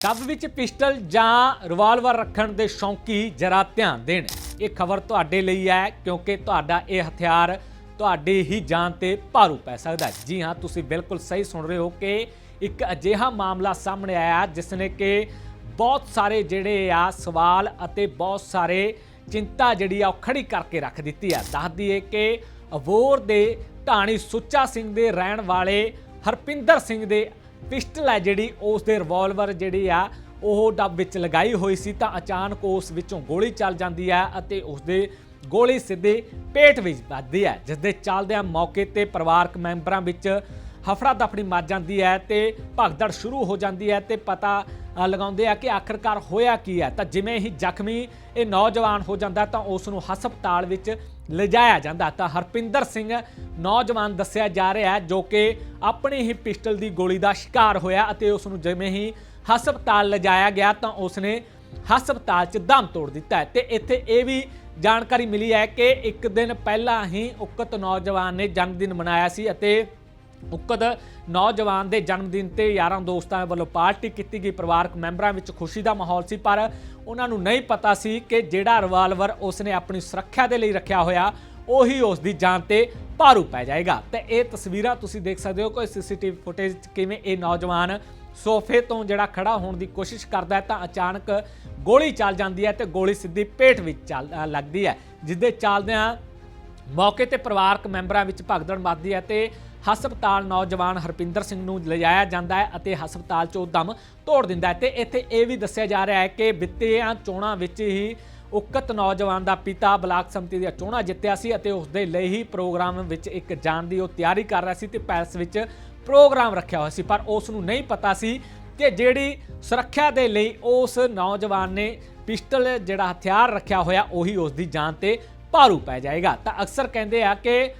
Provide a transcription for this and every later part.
ਕੱਬ ਵਿੱਚ ਪਿਸਟਲ ਜਾਂ ਰਿਵਾਲਵਰ ਰੱਖਣ ਦੇ ਸ਼ੌਂਕੀ ਜਰਾ ਧਿਆਨ ਦੇਣ। ਇਹ ਖਬਰ ਤੁਹਾਡੇ ਲਈ ਹੈ, ਕਿਉਂਕਿ ਤੁਹਾਡਾ ਇਹ ਹਥਿਆਰ ਤੁਹਾਡੀ ਹੀ ਜਾਨ ਤੇ ਭਾਰੂ ਪੈ ਸਕਦਾ ਹੈ। ਜੀ ਹਾਂ, ਤੁਸੀਂ ਬਿਲਕੁਲ ਸਹੀ ਸੁਣ ਰਹੇ ਹੋ ਕਿ ਇੱਕ ਅਜਿਹਾ ਮਾਮਲਾ ਸਾਹਮਣੇ ਆਇਆ ਜਿਸ ਨੇ ਕਿ ਬਹੁਤ ਸਾਰੇ ਜਿਹੜੇ ਆ ਸਵਾਲ ਅਤੇ ਬਹੁਤ ਸਾਰੇ ਚਿੰਤਾ ਜਿਹੜੀ ਆ ਉਹ ਖੜੀ ਕਰਕੇ ਰੱਖ ਦਿੱਤੀ ਆ ਦੱਸ ਦਈਏ ਕਿ ਅਵੋਰ ਦੇ ਢਾਣੀ ਸੁੱਚਾ ਸਿੰਘ ਦੇ ਰਹਿਣ ਵਾਲੇ ਹਰਪਿੰਦਰ ਸਿੰਘ ਦੇ ਪਿਸਟਲ ਹੈ ਜਿਹੜੀ ਉਸ ਦੇ ਰਿਵਾਲਵਰ ਜਿਹੜੀ ਆ, ਉਹ ਡੱਬ ਵਿੱਚ ਲਗਾਈ ਹੋਈ ਸੀ ਤਾਂ ਅਚਾਨਕ ਉਸ ਵਿੱਚੋਂ ਗੋਲੀ ਚੱਲ ਜਾਂਦੀ ਹੈ ਅਤੇ ਉਸ ਦੇ ਗੋਲੀ ਸਿੱਧੇ ਪੇਟ ਵਿੱਚ ਵੱਜਦੀ ਹੈ ਜਿਸ ਦੇ ਚੱਲਦਿਆਂ ਮੌਕੇ ਤੇ ਪਰਿਵਾਰਕ ਮੈਂਬਰਾਂ ਵਿੱਚ ਹਫੜਾ ਦਫੜੀ ਮਚ ਜਾਂਦੀ ਹੈ ਤੇ ਭਗਦੜ ਸ਼ੁਰੂ ਹੋ ਜਾਂਦੀ ਹੈ ਤੇ ਪਤਾ ਲਗਾਉਂਦੇ ਆ ਕਿ ਆਖਰਕਾਰ ਹੋਇਆ ਕੀ ਹੈ? ਤਾਂ ਜਿਵੇਂ ਹੀ ਜ਼ਖਮੀ ਇਹ ਨੌਜਵਾਨ ਹੋ ਜਾਂਦਾ ਤਾਂ ਉਸ ਨੂੰ ਹਸਪਤਾਲ ਵਿੱਚ ਲਿਜਾਇਆ ਜਾਂਦਾ। ਤਾਂ ਹਰਪਿੰਦਰ ਸਿੰਘ ਨੌਜਵਾਨ ਦੱਸਿਆ ਜਾ ਰਿਹਾ ਹੈ ਜੋ ਕਿ ਆਪਣੀ ਹੀ ਪਿਸਟਲ ਦੀ ਗੋਲੀ ਦਾ ਸ਼ਿਕਾਰ ਹੋਇਆ ਅਤੇ ਉਸ ਨੂੰ ਜਿਵੇਂ ਹੀ ਹਸਪਤਾਲ ਲਿਜਾਇਆ ਗਿਆ ਤਾਂ ਉਸ ਨੇ ਹਸਪਤਾਲ 'ਚ ਦਮ ਤੋੜ ਦਿੱਤਾ ਹੈ। ਤੇ ਇੱਥੇ ਇਹ ਵੀ ਜਾਣਕਾਰੀ ਮਿਲੀ ਹੈ ਕਿ ਇੱਕ ਦਿਨ ਪਹਿਲਾਂ ਹੀ ਉਕਤ ਨੌਜਵਾਨ ਨੇ ਜਨਮ ਦਿਨ ਮਨਾਇਆ ਸੀ ਅਤੇ ਉਕਤ ਨੌਜਵਾਨ ਦੇ ਜਨਮ ਦਿਨ ਤੇ ਯਾਰਾਂ ਦੋਸਤਾਂ ਵੱਲੋਂ ਪਾਰਟੀ ਕੀਤੀ ਗਈ, ਪਰਿਵਾਰਕ ਮੈਂਬਰਾਂ ਵਿੱਚ ਖੁਸ਼ੀ ਦਾ ਮਾਹੌਲ ਸੀ, ਪਰ ਉਹਨਾਂ ਨੂੰ ਨਹੀਂ ਪਤਾ ਸੀ ਕਿ ਜਿਹੜਾ ਰਿਵਾਲਵਰ ਉਸਨੇ ਆਪਣੀ ਸੁਰੱਖਿਆ ਦੇ ਲਈ ਰੱਖਿਆ ਹੋਇਆ, ਉਹੀ ਉਸ ਦੀ ਜਾਨ ਤੇ ਭਾਰੂ ਪੈ ਜਾਏਗਾ। ਤੇ ਇਹ ਤਸਵੀਰਾਂ ਤੁਸੀਂ ਦੇਖ ਸਕਦੇ ਹੋ ਕੋਈ ਸੀਸੀਟੀਵੀ ਫੁਟੇਜ ਕਿਵੇਂ ਇਹ ਨੌਜਵਾਨ ਸੋਫੇ ਤੋਂ ਜਿਹੜਾ ਖੜਾ ਹੋਣ ਦੀ ਕੋਸ਼ਿਸ਼ ਕਰਦਾ ਹੈ, ਤਾਂ ਅਚਾਨਕ ਗੋਲੀ ਚੱਲ ਜਾਂਦੀ ਹੈ ਤੇ ਗੋਲੀ ਸਿੱਧੀ ਪੇਟ ਵਿੱਚ ਚੱਲ ਲੱਗਦੀ ਹੈ ਜਿਸਦੇ ਚੱਲਦਿਆਂ ਮੌਕੇ ਤੇ ਪਰਿਵਾਰਕ ਮੈਂਬਰਾਂ ਵਿੱਚ ਭਗਦੜ ਮਚਦੀ ਹੈ ਤੇ ਹਸਪਤਾਲ ਨੌਜਵਾਨ ਹਰਪਿੰਦਰ ਸਿੰਘ ਨੂੰ ਲਿਜਾਇਆ ਜਾਂਦਾ ਹੈ ਅਤੇ ਹਸਪਤਾਲ 'ਚੋਂ ਦਮ ਤੋੜ ਦਿੰਦਾ ਹੈ। ਤੇ ਇੱਥੇ ਇਹ ਵੀ ਦੱਸਿਆ ਜਾ ਰਿਹਾ ਹੈ ਕਿ ਬਿੱਤੀਆਂ ਚੋਣਾਂ ਵਿੱਚ ਹੀ ਉਕਤ ਨੌਜਵਾਨ ਦਾ ਪਿਤਾ ਬਲਾਕ ਸੰਮਤੀ ਦੀਆਂ ਚੋਣਾਂ ਜਿੱਤਿਆ ਸੀ ਅਤੇ ਉਸ ਦੇ ਲਈ ਹੀ ਪ੍ਰੋਗਰਾਮ ਵਿੱਚ ਇੱਕ ਜਾਣ ਦੀ ਉਹ ਤਿਆਰੀ ਕਰ ਰਿਹਾ ਸੀ ਤੇ ਪੈਲਸ ਵਿੱਚ ਪ੍ਰੋਗਰਾਮ ਰੱਖਿਆ ਹੋਇਆ ਸੀ। ਪਰ ਉਸ ਨੂੰ ਨਹੀਂ ਪਤਾ ਸੀ ਕਿ ਜਿਹੜੀ ਸੁਰੱਖਿਆ ਦੇ ਲਈ ਉਸ ਨੌਜਵਾਨ ਨੇ ਪਿਸਟਲ ਜਿਹੜਾ ਹਥਿਆਰ ਰੱਖਿਆ ਹੋਇਆ ਉਹੀ ਉਸ ਦੀ ਜਾਨ ਤੇ ਭਾਰੂ ਪੈ ਜਾਏਗਾ। ਤਾਂ ਅਕਸਰ ਕਹਿੰਦੇ ਆ ਕਿ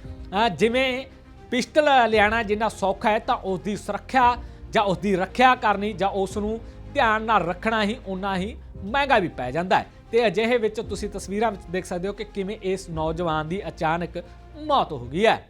ਜਿਵੇਂ ਪਿਸਟਲ ਲਿਆਣਾ ਜਿੰਨਾ ਸੌਖਾ ਹੈ, ਤਾਂ ਉਸ ਦੀ ਸੁਰੱਖਿਆ ਜਾਂ ਉਸ ਦੀ ਰੱਖਿਆ ਕਰਨੀ ਜਾਂ ਉਸ ਨੂੰ ਧਿਆਨ ਨਾਲ ਰੱਖਣਾ ਹੀ ਉਨਾ ਹੀ ਮਹਿੰਗਾ ਵੀ ਪੈ ਜਾਂਦਾ ਹੈ। ਤੇ ਅਜਿਹੇ ਵਿੱਚ ਤੁਸੀਂ ਤਸਵੀਰਾਂ ਵਿੱਚ ਦੇਖ ਸਕਦੇ ਹੋ ਕਿ ਕਿਵੇਂ ਇਸ ਨੌਜਵਾਨ ਦੀ ਅਚਾਨਕ ਮੌਤ ਹੋ ਗਈ ਹੈ।